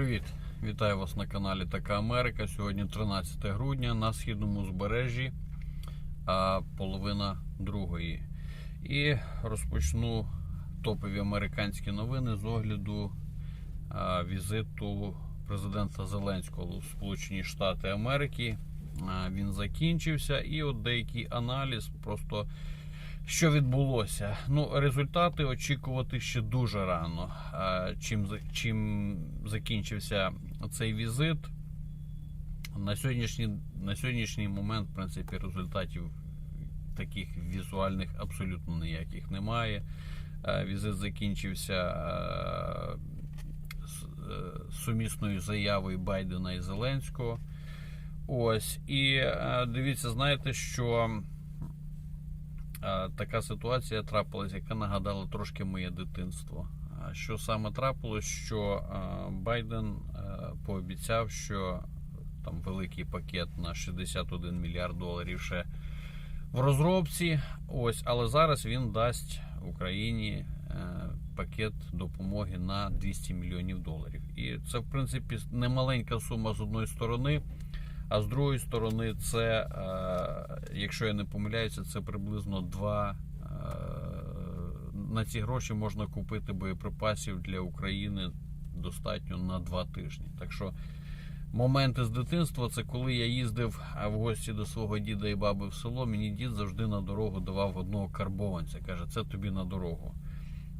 Привіт! Вітаю вас на каналі Така Америка. Сьогодні 13 грудня на східному узбережжі, а половина другої. І розпочну топові американські новини з огляду а, візиту президента Зеленського в Сполучені Штати Америки. А, він закінчився, і от деякий аналіз просто. Що відбулося? Ну, результати очікувати ще дуже рано. Чим, чим закінчився цей візит? На сьогоднішній, на сьогоднішній момент, в принципі, результатів таких візуальних абсолютно ніяких немає. Візит закінчився е, сумісною заявою Байдена і Зеленського. Ось. І е, дивіться, знаєте, що. Така ситуація трапилась, яка нагадала трошки моє дитинство. Що саме трапилось, що Байден е, пообіцяв, що там великий пакет на 61 мільярд доларів ще в розробці. Ось, але зараз він дасть Україні е, пакет допомоги на 200 мільйонів доларів. І це, в принципі, немаленька сума з одної сторони. А з другої сторони, це, е, якщо я не помиляюся, це приблизно два. е, На ці гроші можна купити боєприпасів для України достатньо на два тижні. Так що моменти з дитинства це коли я їздив в гості до свого діда і баби в село. Мені дід завжди на дорогу давав одного карбованця. Каже, це тобі на дорогу.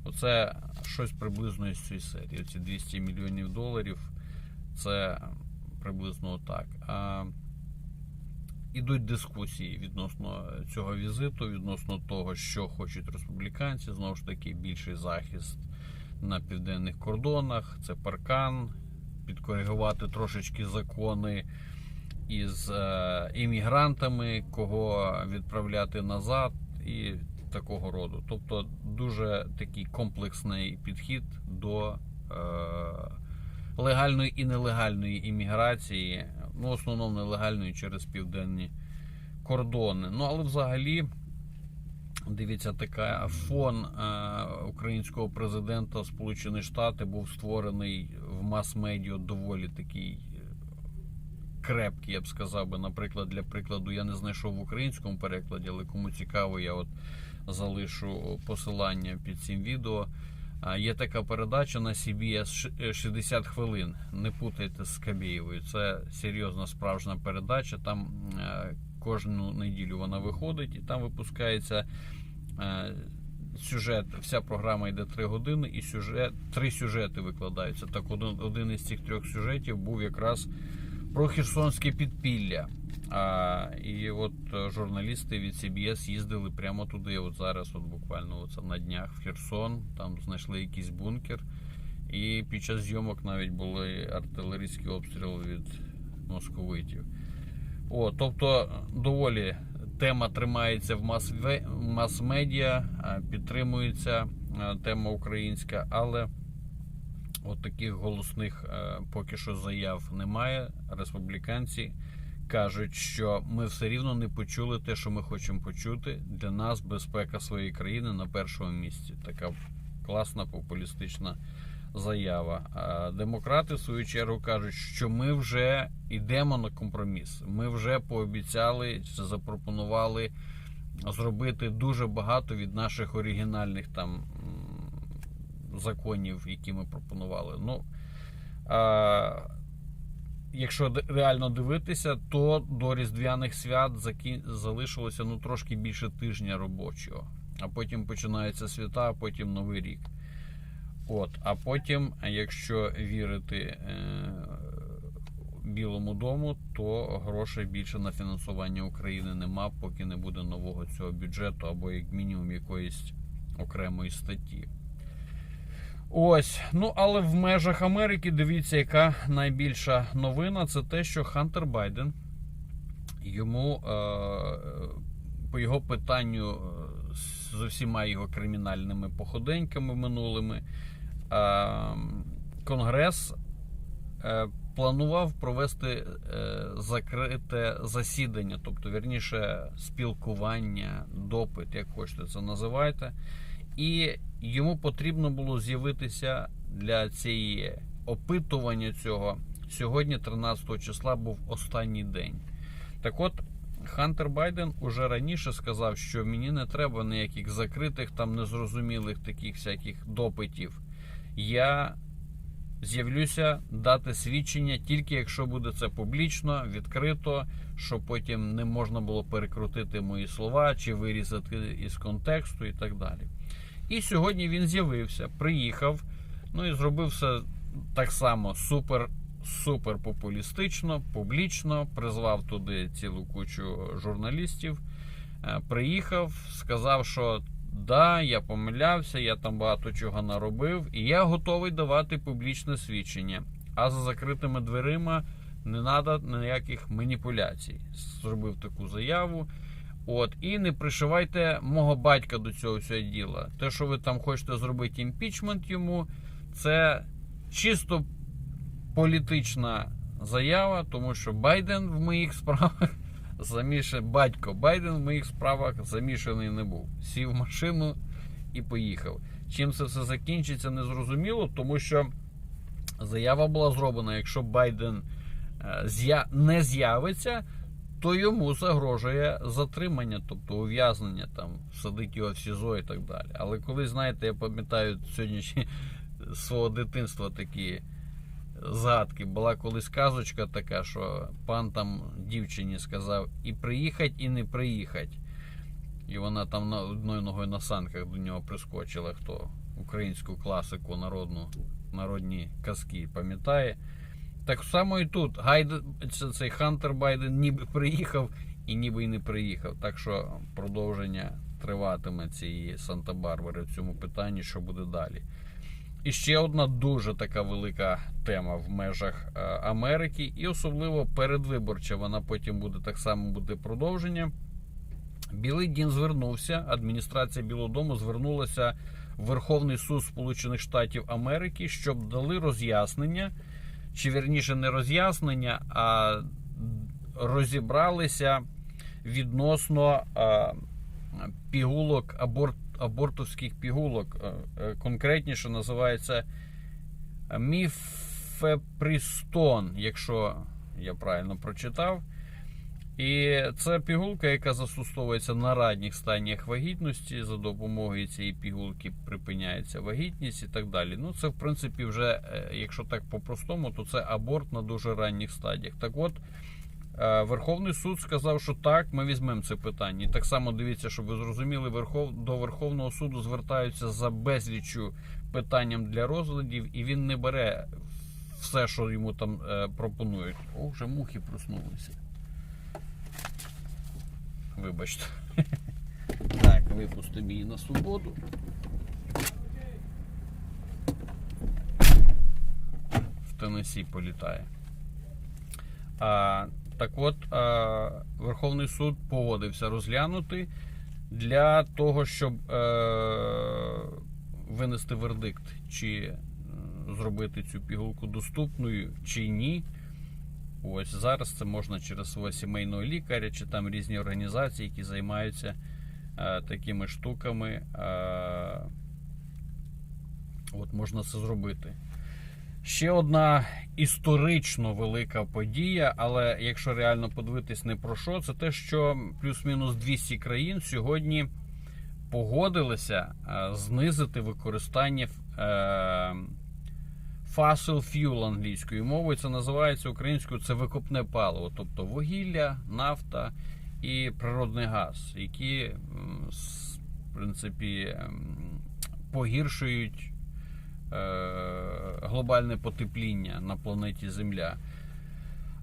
Оце щось приблизно із цієї серії. Ці 200 мільйонів доларів. Це приблизно так. Ідуть дискусії відносно цього візиту, відносно того, що хочуть республіканці. Знову ж таки, більший захист на південних кордонах. Це паркан, підкоригувати трошечки закони із е, іммігрантами, кого відправляти назад і такого роду. Тобто дуже такий комплексний підхід до. Е, легальної і нелегальної імміграції, ну, в основному нелегальної через південні кордони. Ну, але взагалі, дивіться, така фон е, українського президента Сполучені Штати був створений в мас-медіа доволі такий е, крепкий, я б сказав би. Наприклад, для прикладу, я не знайшов в українському перекладі, але кому цікаво, я от залишу посилання під цим відео. Є така передача на CBS ш- е, 60 хвилин. Не путайте з Кабєєвою. Це серйозна справжня передача. Там е, кожну неділю вона виходить і там випускається е, сюжет. Вся програма йде 3 години, і сюжет, три сюжети викладаються. Так, один, один із цих трьох сюжетів був якраз про Херсонське підпілля. А, і от е, журналісти від CBS їздили прямо туди. От зараз, от буквально оце на днях в Херсон, там знайшли якийсь бункер. І під час зйомок навіть були артилерійські обстріли від московитів. О, тобто, доволі тема тримається в мас-медіа, підтримується тема українська, але от таких голосних е, поки що заяв немає. Республіканці кажуть, що ми все рівно не почули те, що ми хочемо почути. Для нас безпека своєї країни на першому місці. Така класна популістична заява. А демократи, в свою чергу, кажуть, що ми вже йдемо на компроміс. Ми вже пообіцяли, запропонували зробити дуже багато від наших оригінальних там законів, які ми пропонували. Ну, а, якщо реально дивитися, то до Різдвяних свят залишилося ну, трошки більше тижня робочого. А потім починаються свята, а потім Новий рік. От, а потім, якщо вірити е, Білому дому, то грошей більше на фінансування України нема, поки не буде нового цього бюджету або як мінімум якоїсь окремої статті. Ось, ну але в межах Америки дивіться, яка найбільша новина це те, що Хантер Байден йому е, по його питанню е, з усіма його кримінальними походеньками минулими, е, Конгрес планував провести закрите засідання, тобто, вірніше, спілкування, допит, як хочете це називайте. І йому потрібно було з'явитися для цієї опитування цього. Сьогодні, 13 числа, був останній день. Так от, Хантер Байден уже раніше сказав, що мені не треба ніяких закритих, там незрозумілих таких всяких допитів. Я з'явлюся дати свідчення тільки якщо буде це публічно, відкрито, щоб потім не можна було перекрутити мої слова чи вирізати із контексту і так далі. І сьогодні він з'явився, приїхав, ну і зробив все так само супер. Супер популістично, публічно, призвав туди цілу кучу журналістів. Е, Приїхав, сказав, що да, я помилявся, я там багато чого наробив, і я готовий давати публічне свідчення. А за закритими дверима не треба ніяких маніпуляцій. Зробив таку заяву. От, і не пришивайте мого батька до цього всього діла. Те, що ви там хочете зробити імпічмент йому, це чисто політична заява, тому що Байден в моїх справах замішаний, батько Байден в моїх справах замішаний не був. Сів в машину і поїхав. Чим це все закінчиться, не зрозуміло, тому що заява була зроблена, якщо Байден е, не з'явиться, то йому загрожує затримання, тобто ув'язнення, там, садить його в СІЗО і так далі. Але коли, знаєте, я пам'ятаю сьогоднішні свого дитинства такі згадки. Була колись казочка така, що пан там дівчині сказав і приїхать, і не приїхать. І вона там на одною ногою на санках до нього прискочила, хто українську класику народну, народні казки пам'ятає. Так само і тут. Гайден, цей Хантер Байден ніби приїхав і ніби й не приїхав. Так що продовження триватиме цієї Санта-Барбари в цьому питанні, що буде далі. І ще одна дуже така велика тема в межах е, Америки, і особливо передвиборча. Вона потім буде так само буде продовження. Білий Дім звернувся. Адміністрація Білого Дому звернулася в Верховний суд Сполучених Штатів Америки, щоб дали роз'яснення, чи вірніше не роз'яснення, а розібралися відносно пігулок аборт, абортовських пігулок. Е, е, Конкретніше називається міфепристон, якщо я правильно прочитав. І це пігулка, яка застосовується на ранніх станіях вагітності. За допомогою цієї пігулки припиняється вагітність і так далі. Ну, це, в принципі, вже, е, якщо так по-простому, то це аборт на дуже ранніх стадіях. Так от, е, Верховний суд сказав, що так, ми візьмемо це питання. І так само дивіться, щоб ви зрозуміли, Верхов... до Верховного суду звертаються за безліччю питанням для розглядів, і він не бере все, що йому там е, пропонують. О, вже мухи проснулися. Вибачте. Так, випустимо її на свободу. В Теннессі політає. А, так от, а, Верховний суд погодився розглянути для того, щоб е, винести вердикт, чи е, зробити цю пігулку доступною, чи ні. Ось зараз це можна через свого сімейного лікаря чи там різні організації, які займаються е, такими штуками. Е, от можна це зробити. Ще одна історично велика подія, але якщо реально подивитись не про що, це те, що плюс-мінус 200 країн сьогодні погодилися е, знизити використання е, Fossil fuel англійською мовою це називається українською це викопне паливо, тобто вугілля, нафта і природний газ, які в принципі погіршують е, глобальне потепління на планеті Земля.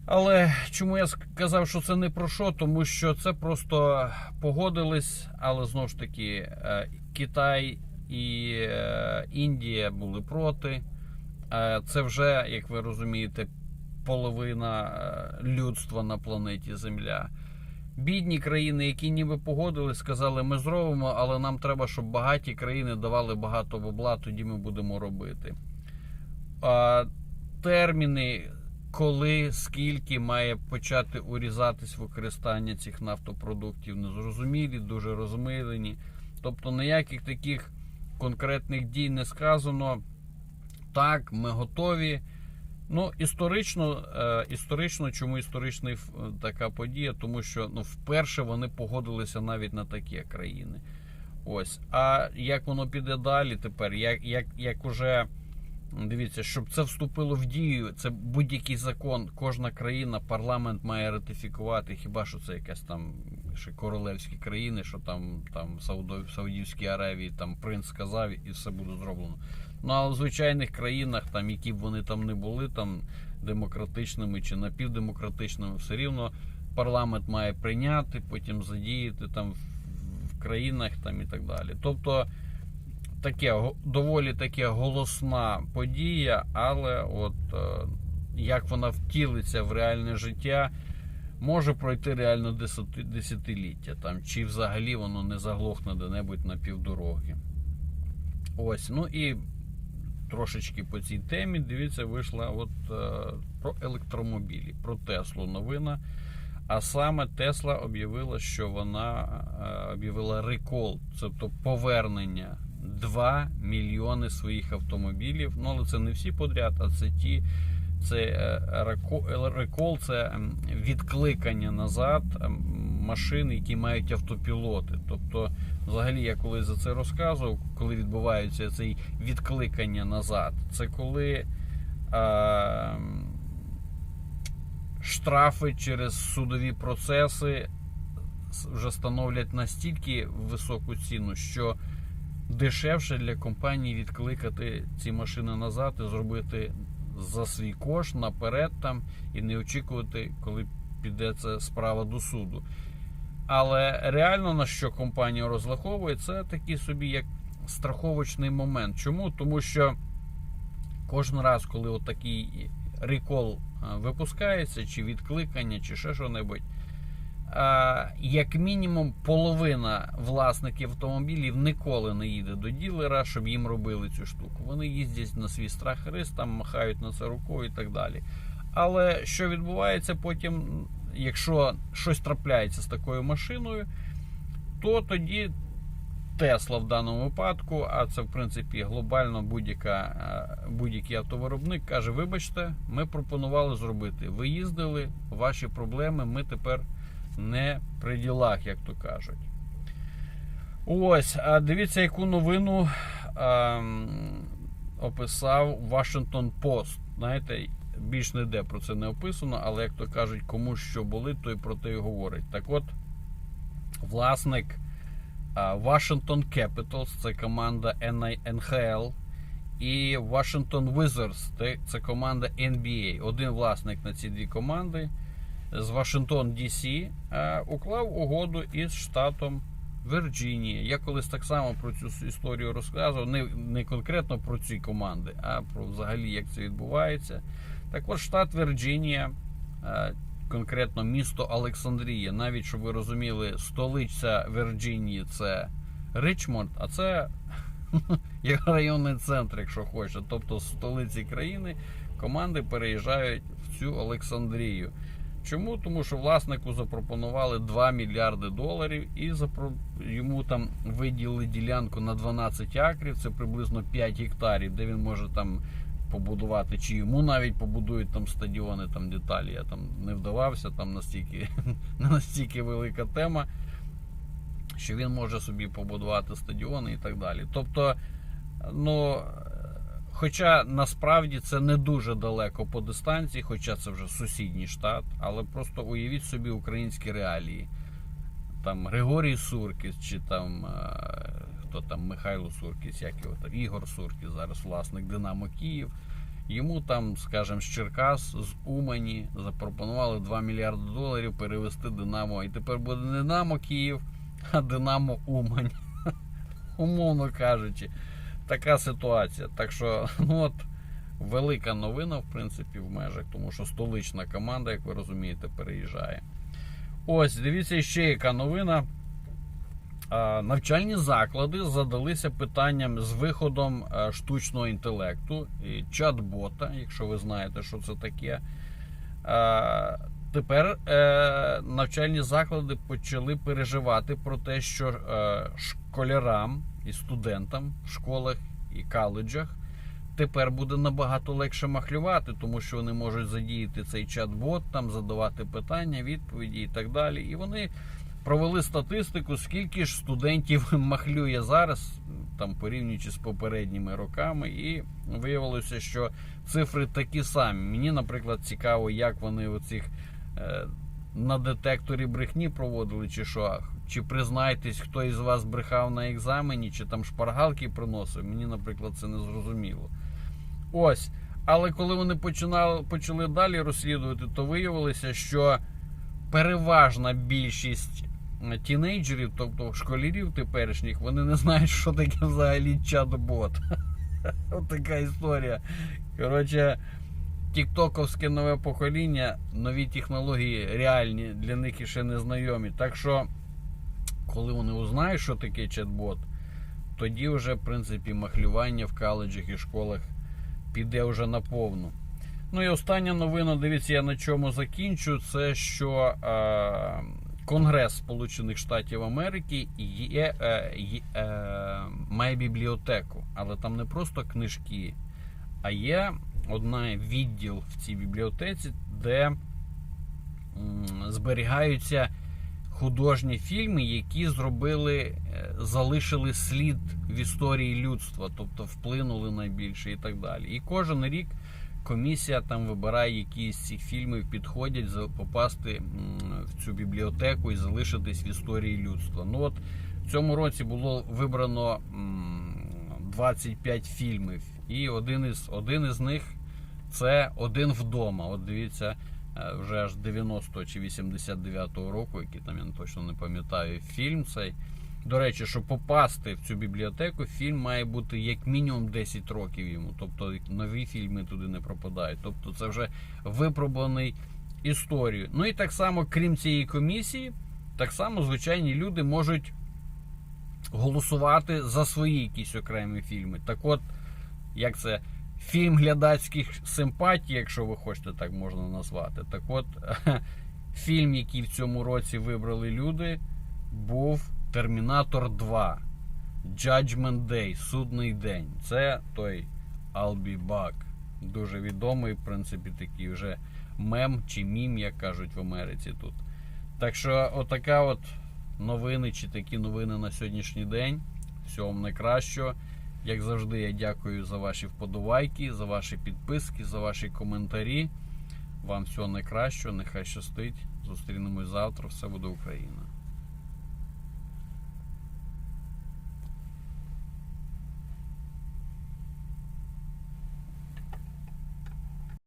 Але чому я сказав, що це не про що? Тому що це просто погодились, але знову ж таки е, Китай і е, Індія були проти. Е, Це вже, як ви розумієте, половина е, людства на планеті Земля. Бідні країни, які ніби погодились, сказали, ми зробимо, але нам треба, щоб багаті країни давали багато бабла, тоді ми будемо робити. А, терміни, коли, скільки має почати урізатись використання цих нафтопродуктів, незрозумілі, дуже розмилені. Тобто ніяких таких конкретних дій не сказано. Так, ми готові. Ну, історично, е, історично, чому історична е, така подія? Тому що ну, вперше вони погодилися навіть на такі країни. Ось. А як воно піде далі тепер? Як, як, як уже дивіться, щоб це вступило в дію, це будь-який закон, кожна країна, парламент має ратифікувати. Хіба що це якась там ще королевські країни, що там, там в Саудівській Аравії там принц сказав і все буде зроблено. Ну а в звичайних країнах, там, які б вони там не були, там демократичними чи напівдемократичними, все рівно парламент має прийняти, потім задіяти там в, країнах там і так далі. Тобто таке доволі таке голосна подія, але от е, як вона втілиться в реальне життя, може пройти реально десятиліття, там, чи взагалі воно не заглохне де-небудь на півдороги. Ось, ну і трошечки по цій темі. Дивіться, вийшла от е, про електромобілі, про Теслу новина. А саме Тесла об'явила, що вона е, об'явила рекол, тобто повернення 2 мільйони своїх автомобілів. Ну, але це не всі подряд, а це ті. Це е, рекол, це відкликання назад машин, які мають автопілоти. Тобто, взагалі, я колись за це розказував, коли відбувається цей відкликання назад. Це коли е, штрафи через судові процеси вже становлять настільки високу ціну, що дешевше для компанії відкликати ці машини назад і зробити за свій кошт наперед там і не очікувати, коли піде ця справа до суду. Але реально на що компанія розраховує, це такий собі як страховочний момент. Чому? Тому що кожен раз, коли такий рекол випускається, чи відкликання, чи ще що-небудь, як мінімум половина власників автомобілів ніколи не їде до ділера, щоб їм робили цю штуку. Вони їздять на свій страх і риск, там махають на це рукою і так далі. Але що відбувається потім, якщо щось трапляється з такою машиною, то тоді Тесла в даному випадку, а це в принципі глобально е, будь-який автовиробник каже: вибачте, ми пропонували зробити. Ви їздили, ваші проблеми, ми тепер не при ділах, як то кажуть. Ось, а дивіться, яку новину ем, описав Washington Post. Знаєте, більш ніде про це не описано, але як то кажуть, кому що болить, той про те і говорить. Так от, власник Washington Capitals, це команда NHL, і Washington Wizards, це- команда NBA. Один власник на ці дві команди з Вашингтон DC уклав угоду із штатом Вірджинія. Я колись так само про цю історію розказував, не, не конкретно про ці команди, а про взагалі як це відбувається. Так от штат Вірджинія, е, конкретно місто Олександрія, навіть щоб ви розуміли, столиця Вірджинії це Ричмонд, а це як районний центр, якщо хочете. Тобто столиці країни команди переїжджають в цю Олександрію. Чому? Тому що власнику запропонували 2 мільярди доларів і йому там виділили ділянку на 12 акрів, це приблизно 5 гектарів, де він може там побудувати, чи йому навіть побудують там стадіони, там деталі. Я там не вдавався, там настільки, не настільки велика тема, що він може собі побудувати стадіони і так далі. Тобто, ну. Хоча насправді це не дуже далеко по дистанції, хоча це вже сусідній штат, але просто уявіть собі українські реалії. Там Григорій Суркіс, чи там е, хто там Михайло Суркіс, як його там, Ігор Суркіс, зараз власник Динамо Київ. Йому там, скажімо, з Черкас, з Умані запропонували 2 мільярди доларів перевести Динамо. І тепер буде не Динамо Київ, а Динамо Умань. Умовно кажучи така ситуація. Так що, ну от, велика новина, в принципі, в межах, тому що столична команда, як ви розумієте, переїжджає. Ось, дивіться, ще яка новина. Навчальні заклади задалися питанням з виходом е, штучного інтелекту і чат-бота, якщо ви знаєте, що це таке. Тепер е, навчальні заклади почали переживати про те, що е, школярам і студентам в школах і коледжах тепер буде набагато легше махлювати, тому що вони можуть задіяти цей чат-бот, там задавати питання, відповіді і так далі. І вони провели статистику, скільки ж студентів махлює зараз, там порівнюючи з попередніми роками, і виявилося, що цифри такі самі. Мені, наприклад, цікаво, як вони оцих е, на детекторі брехні проводили, чи що. Чи признайтесь, хто із вас брехав на екзамені, чи там шпаргалки приносив. Мені, наприклад, це не зрозуміло. Ось. Але коли вони починали, почали далі розслідувати, то виявилося, що переважна більшість тінейджерів, тобто школярів теперішніх, вони не знають, що таке взагалі чат-бот. От така історія. Коротше, тіктоковське нове покоління, нові технології реальні для них іще не знайомі. Так що, коли вони узнають, що таке чат-бот, тоді вже, в принципі, махлювання в коледжах і школах піде вже наповну. Ну і остання новина, дивіться, я на чому закінчу. Це що Конгрес Сполучених Штатів Америки є, е, є, е, має бібліотеку, але там не просто книжки, а є одна відділ в цій бібліотеці, де зберігаються художні фільми, які зробили, е, залишили слід в історії людства, тобто вплинули найбільше і так далі. І кожен рік комісія там вибирає, які з цих фільмів підходять попасти в цю бібліотеку і залишитись в історії людства. Ну от в цьому році було вибрано м, 25 фільмів, і один із, один із них це один вдома. От дивіться, е, вже аж 90 чи 89-го року, який там я точно не пам'ятаю, фільм цей. До речі, щоб попасти в цю бібліотеку, фільм має бути як мінімум 10 років йому. Тобто нові фільми туди не пропадають. Тобто це вже випробуваний історію. Ну і так само, крім цієї комісії, так само звичайні люди можуть голосувати за свої якісь окремі фільми. Так от, як це фільм глядацьких симпатій, якщо ви хочете так можна назвати. Так от, фільм, який в цьому році вибрали люди, був Термінатор 2. Judgment Day, Судний день. Це той I'll be back. Дуже відомий, в принципі, такий вже мем чи мім, як кажуть в Америці тут. Так що, отака от новини чи такі новини на сьогоднішній день. Всього вам найкращого. Як завжди, я дякую за ваші вподобайки, за ваші підписки, за ваші коментарі. Вам всього найкращого, нехай щастить. Зустрінемось завтра. Все буде Україна.